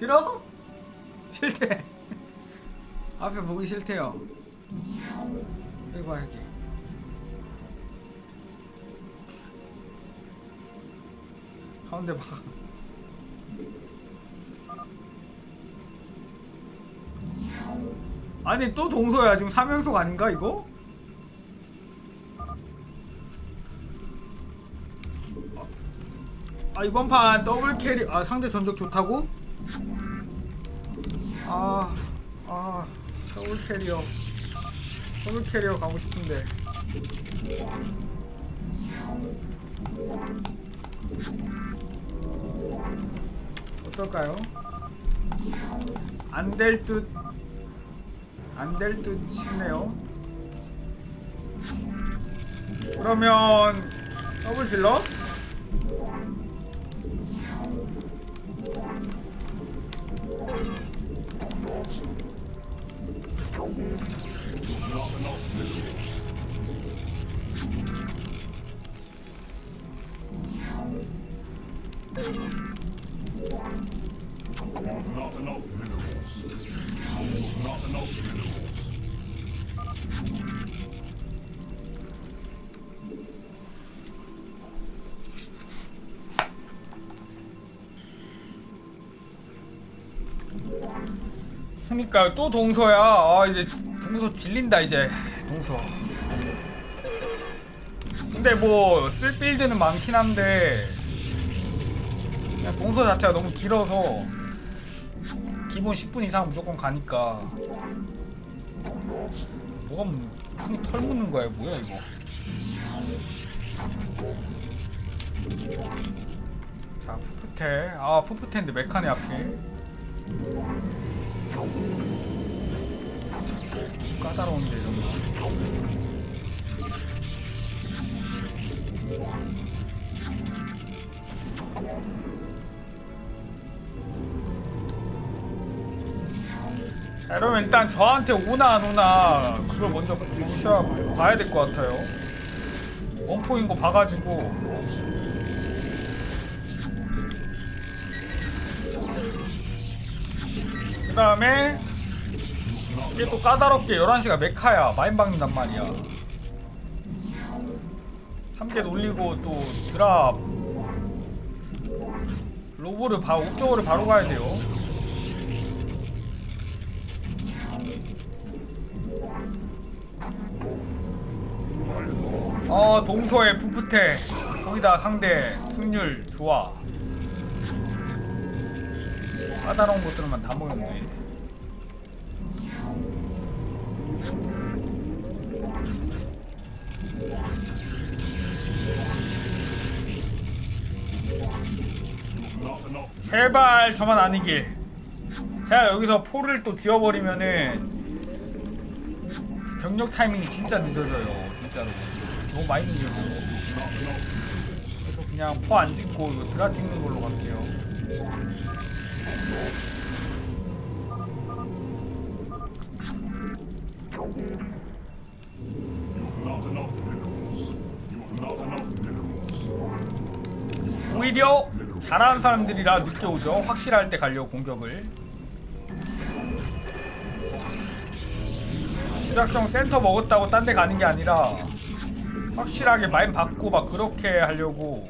싫어? 싫대. 앞에 보기 싫대요. 여기 봐 여기. 가운데 봐. 아니 또 동서야 지금 3연속 아닌가 이거? 아 이번 판 더블 캐리 아 상대 전적 좋다고? 아, 아, 더블 캐리어. 더블 캐리어 가고 싶은데. 어떨까요? 안 될 듯, 안 될 듯 싶네요. 그러면, 더블 질러? Not enough 그니까 또 동서야. 아 이제 동서 질린다 이제 동서. 근데 뭐 쓸 빌드는 많긴 한데 그냥 동서 자체가 너무 길어서 기본 10분 이상 무조건 가니까 뭐가 문- 무슨 털 묻는 거야 뭐야 이거. 자 푸푸테 아 푸푸테인데 메카네 앞에 까다로운데 이런 거. 자, 여러분 일단 저한테 오나 안 오나 그걸 먼저 보셔야 봐야 될 것 같아요. 원포인 거 봐가지고 다음에 이게 또 까다롭게 11시가 메카야. 마인 박는단 말이야. 3개 올리고 또 드랍. 로보를 바, 옥저우를 바로 가야 돼요. 어 동서의 푸푸테 거기다 상대 승률 좋아 까다로운 것들만 다 모였네 제발 저만 아니길. 제가 여기서 포를 또 지워버리면은 병력 타이밍이 진짜 늦어져요 진짜로. 너무 많이 늦어져요 그래서 그냥 포 안 찍고 드라 찍는 걸로 갈게요 오히려 잘하는 사람들이라 늦게 오죠. 확실할 때 가려고 공격을. 무작정 센터 먹었다고 딴 데 가는 게 아니라 확실하게 마인 받고 막 그렇게 하려고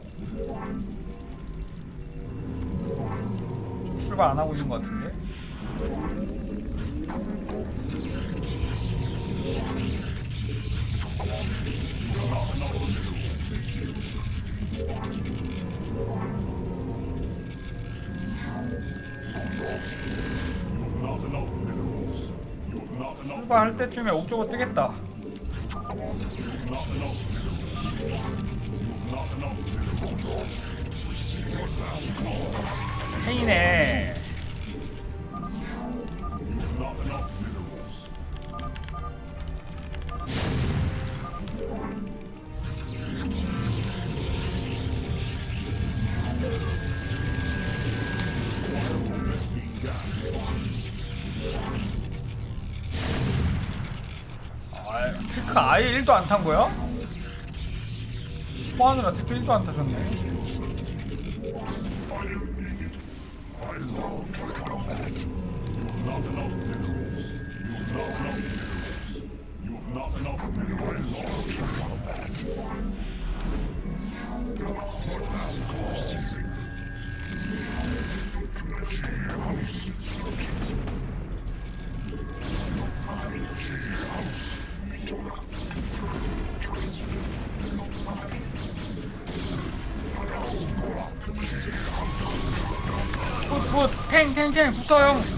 출발 안 하고 있는 것 같은데. 출발할 때쯤에 옥저버 뜨겠다 아, 테크 아예 1도 안 탄 거야? 포하느라 테크 1도 안 타셨네 Resolve to. You've not enough 탱탱탱 붙어요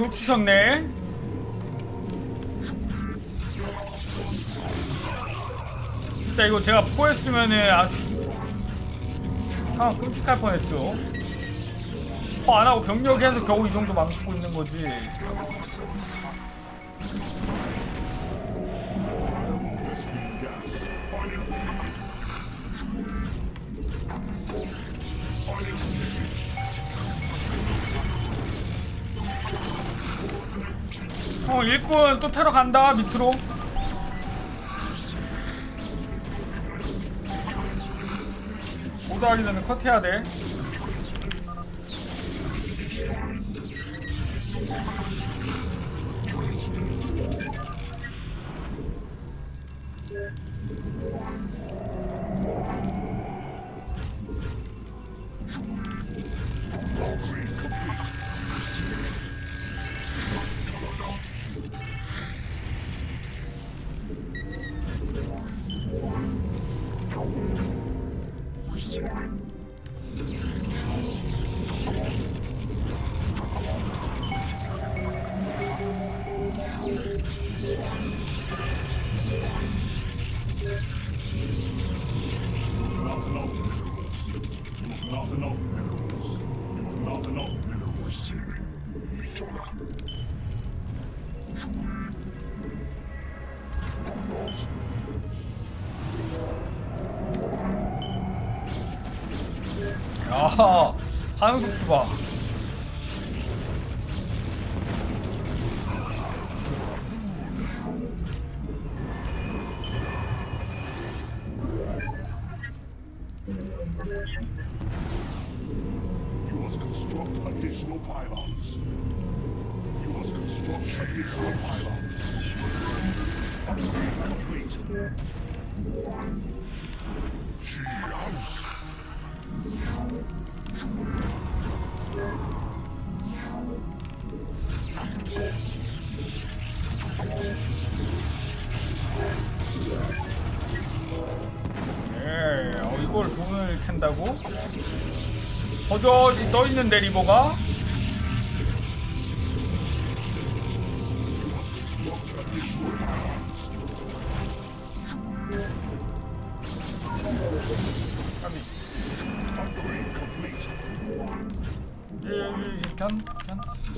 놓치셨네. 진짜 이거 제가 포했으면은 아주 상황 끔찍할 뻔했죠. 포 안 하고 병력해서 겨우 이 정도 막고 있는 거지 어 일꾼 또 테러 간다 밑으로. 오도하기 전에 컷해야 돼 반응 속도 봐 You must 버젓이 떠있는데 리버가? 예, 예, 예.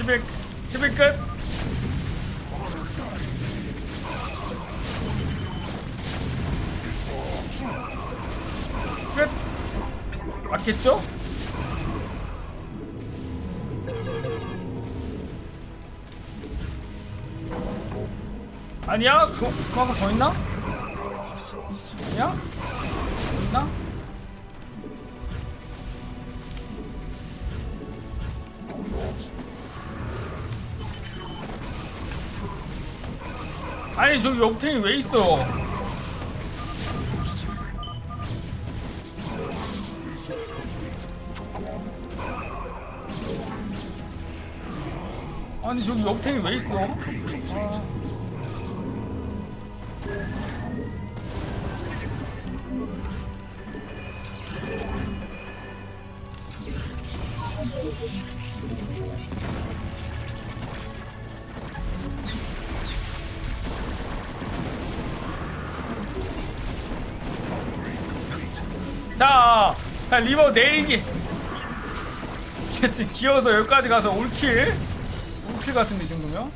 11 11 끝. 더 있나? 아니야? 더 있나? 아니 저기 옆탱이 왜 있어? 아니 저기 옆탱이 왜 있어? 아. 자, 자 리버 내리기. 지금 기어서 여기까지 가서 올킬? 올킬 같은데 이 정도면?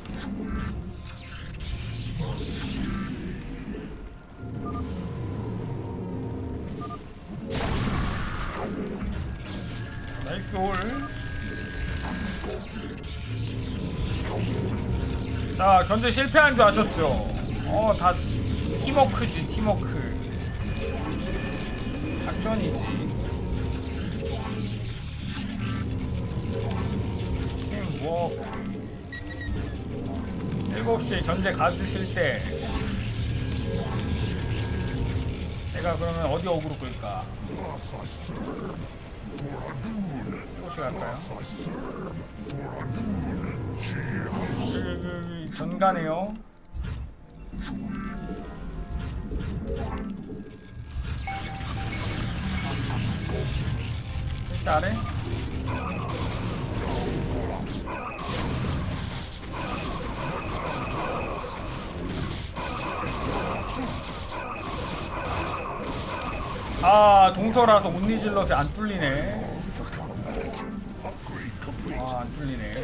나이스 올. 자, 견제 실패한 줄 아셨죠? 어, 다 팀워크지, 팀워크. 작전이지. 팀워크. 7시에 견제 가주실 때 내가 그러면 어디 어그로 끌까? 7시 갈까요? 여기, 여기 전가네요. 아래. 아 동서라서 온리질럿이 안 뚫리네. 아 안 뚫리네.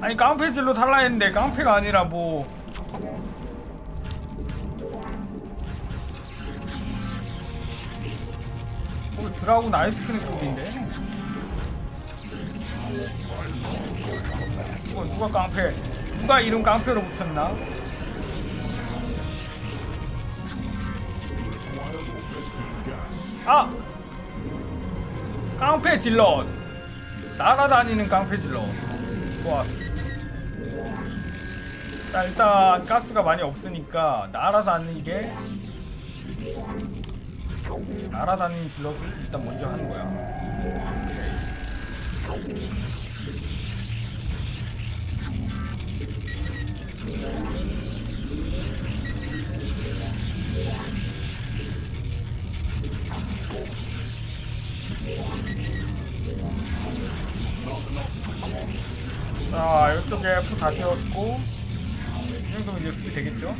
아니 깡패질로 탈라 했는데 깡패가 아니라 뭐 드라군 아이스크림 급인데. 이거 누가 깡패? 누가 이름 깡패로 붙였나? 아! 깡패 질럿. 날아다니는 깡패 질럿. 좋았어. 자 일단 가스가 많이 없으니까 날아다니게 날아다니는 질럿을 일단 먼저 하는 거야 자 이쪽에 F 다 채웠고 이 정도면 이제 수비 되겠죠?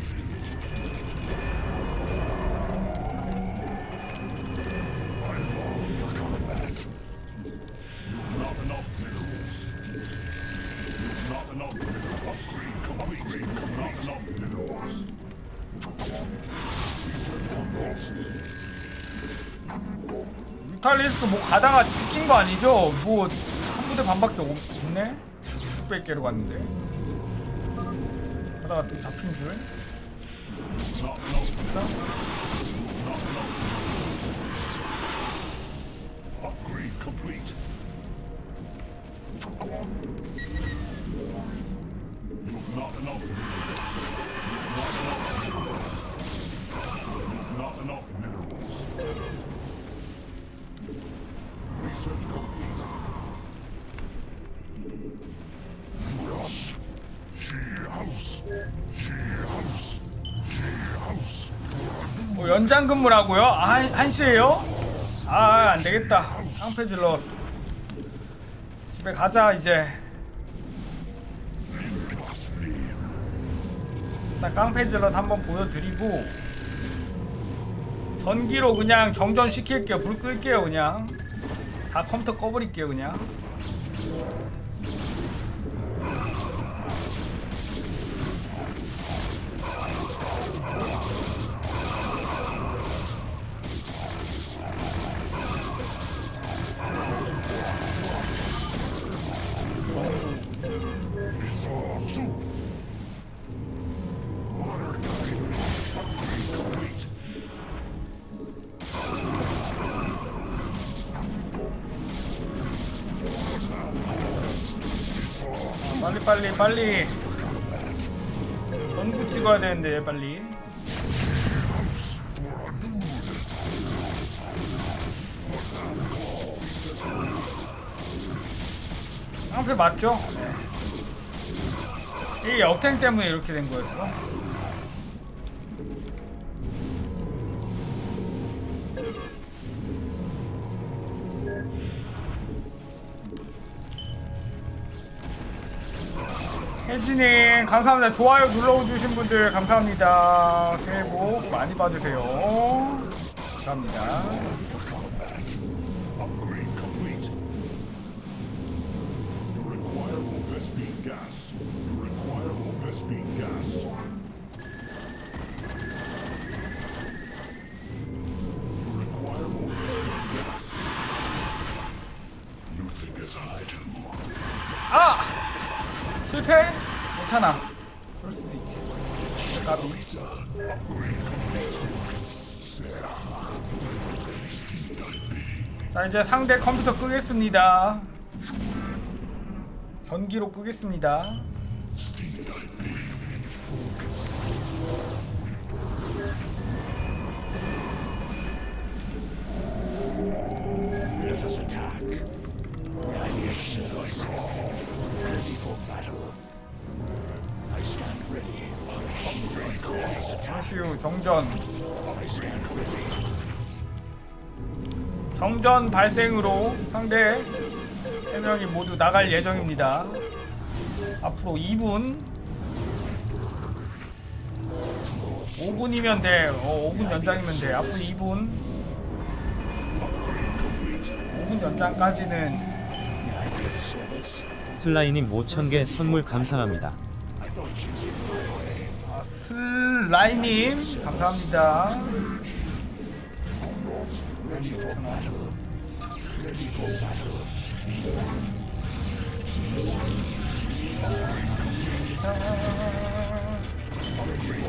뮤탈리스크 뭐 가다가 찍힌 거 아니죠? 뭐 한 부대 반밖에 없, 없네? 600개로 갔는데 가다가 또 잡힌 줄. 진짜? You've not enough 연장 근무라고요? 아, 한, 한 시에요? 아, 안 되겠다. 깡패 질러. 집에 가자, 이제. 일단 깡패 질러 한번 보여드리고 전기로 그냥 정전 시킬게요. 불 끌게요, 그냥. 다 컴퓨터 꺼버릴게요, 그냥. 빨리 빨리 전구 찍어야 되는데 빨리 깡패 맞죠? 네. 이 역탱 때문에 이렇게 된 거였어 혜진님 감사합니다. 좋아요 눌러주신 분들 감사합니다. 새해 복 많이 받으세요. 감사합니다 괜찮아 그럴 수도 있지 까비 자 이제 상대 컴퓨터 끄겠습니다 전기로 끄겠습니다 Let us attack. 잠시후 정전. 정전 발생으로 상대 3명이 모두 나갈 예정입니다 앞으로 2분 5분이면 돼 어, 5분 연장이면 돼 앞으로 2분 5분 연장까지는. 슬라이님 5,000개 선물 감사합니다. 아, 슬라이님 감사합니다.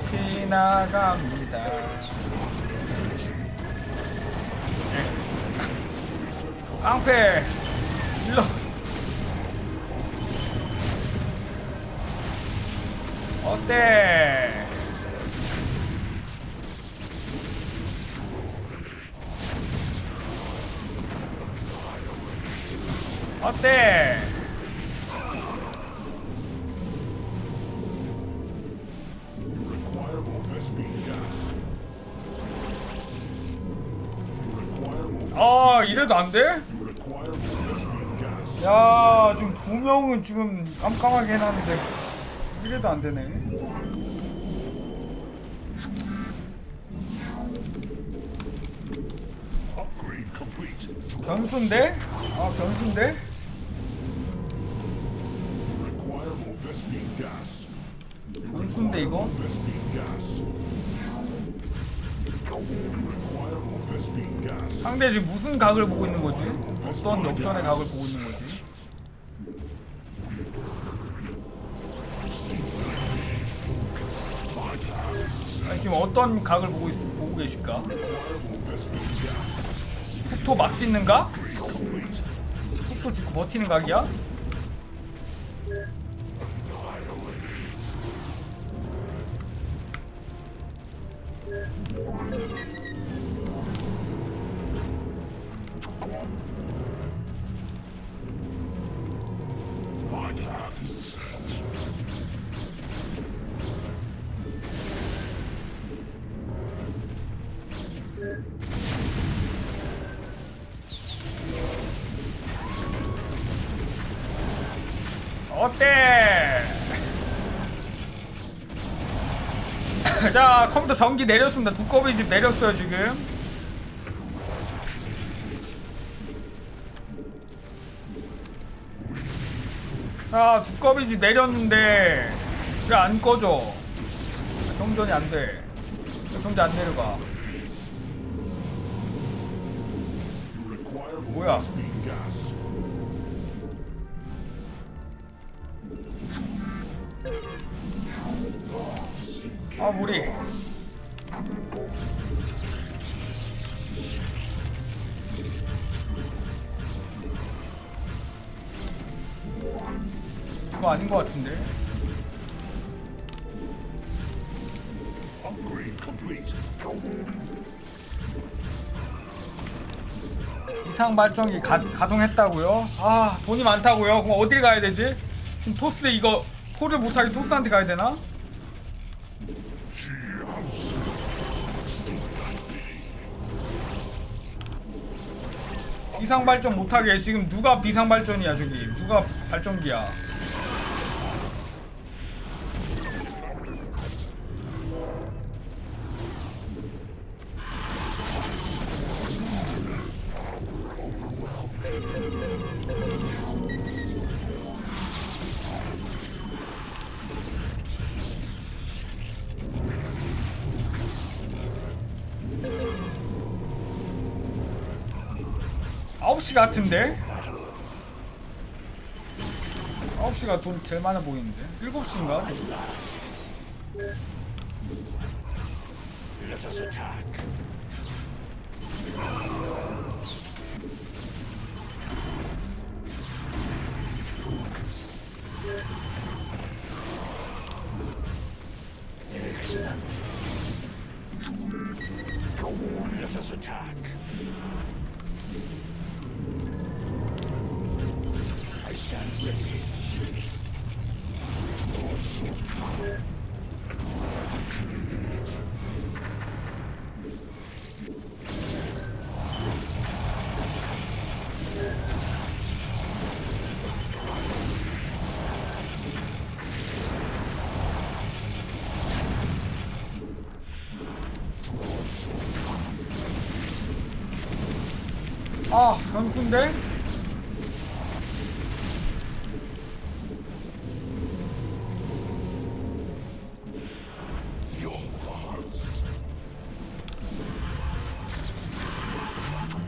지나갑니다 네. 깡패 일러 어때 어때. 아 이래도 안 돼? 야 지금 두 명은 지금 깜깜하게 해놨는데 이래도 안 되네. 변수인데? 아 변수인데? 변수인데 이거? 상대 지금 무슨 각을 보고 있는 거지? 어떤 역전의 각을 보고 있는 거지? 지금 어떤 각을 보고 있, 보고 계실까? 흑토 막 짓는가? 흑토 짓고 버티는 각이야? 컴퓨터 전기 내렸습니다. 두꺼비 집 내렸어요 지금. 자 두꺼비 집 내렸는데 왜 안 꺼져? 정전이 안 돼. 왜 정전 안 내려가? 뭐야? 아 우리 이거 아닌 것 같은데. 이상 발전기 가, 가동했다고요? 아 돈이 많다고요? 그럼 어딜 가야 되지? 지금 토스 이거 포를 못하게 토스한테 가야 되나? 비상 발전 못하게 지금 누가 비상 발전이야 저기 누가 발전기야? 같은데? 아홉 시가 돈 제일 많아 보이는데 일곱 시인가? Let us 아 변수인데?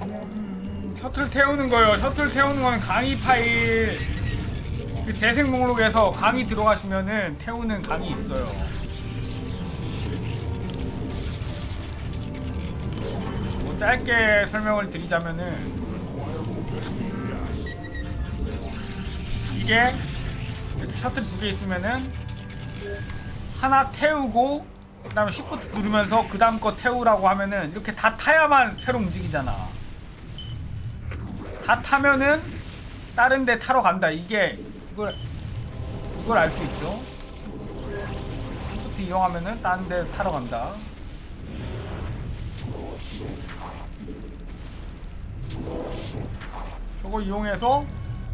음, 셔틀 태우는 거요. 셔틀 태우는 건 강의 파일 그 재생 목록에서 강의 들어가시면은 태우는 강의 있어요. 짧게 설명을 드리자면은 이게 이렇게 셔틀 두 개 있으면은 하나 태우고 그 다음에 시프트 누르면서 그 다음 거 태우라고 하면은 이렇게 다 타야만 새로 움직이잖아. 다 타면은 다른 데 타러 간다. 이게 이걸 이걸 알 수 있죠. 시프트 이용하면은 다른 데 타러 간다. 저거 이용해서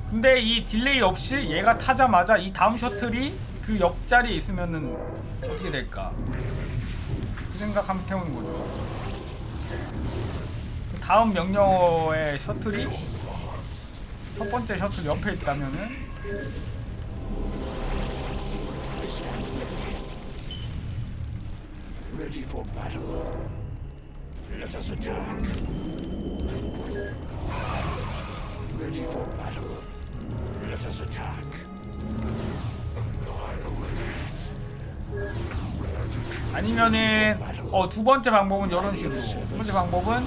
근데 이 딜레이 없이 얘가 타자마자 이 다음 셔틀이 그 옆자리에 있으면은 어떻게 될까? 그 생각하면서 태우는 거죠. 그 다음 명령어의 셔틀이 첫 번째 셔틀 옆에 있다면은 Ready for battle. Let us attack. Ready for battle. Let us attack. 아니면은 어 두 번째 방법은 이런 식으로 두 번째 방법은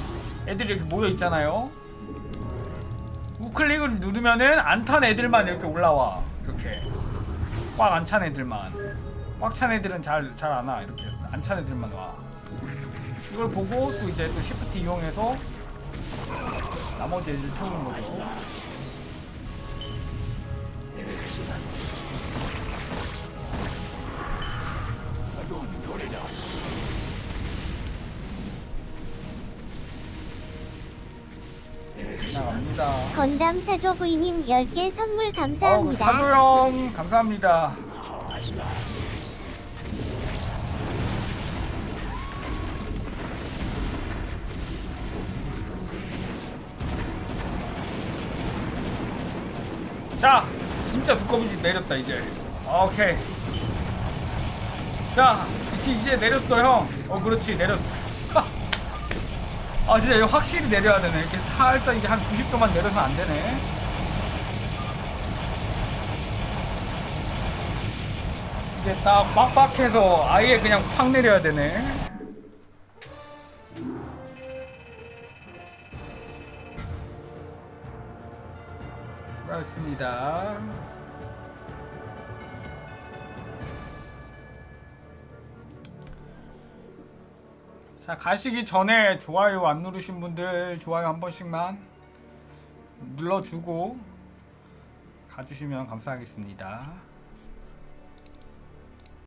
애들이 이렇게 모여 있잖아요. 우클릭을 누르면은 안 탄 애들만 이렇게 올라와 이렇게 꽉 안 찬 애들만 꽉 찬 애들은 잘 잘 안 와 이렇게 안 찬 애들만 와. 이걸 보고 또 이제 또 시프트 이용해서 나머지 애들 태우는 거죠. 갑니다. 건담 사조 부이님 10개 선물 감사합니다. 사도형 감사합니다. 자, 진짜 두꺼비 내렸다 이제. 오케이. 자, 이제 이제 내렸어 형. 어, 그렇지 내렸어. 아, 진짜 이거 확실히 내려야 되네. 이렇게 살짝 이제 한 90도만 내려서 안 되네. 이게 딱 빡빡해서 아예 그냥 팍 내려야 되네. 수고하셨습니다. 자, 가시기 전에 좋아요 안 누르신 분들 좋아요 한 번씩만 눌러주고 가주시면 감사하겠습니다.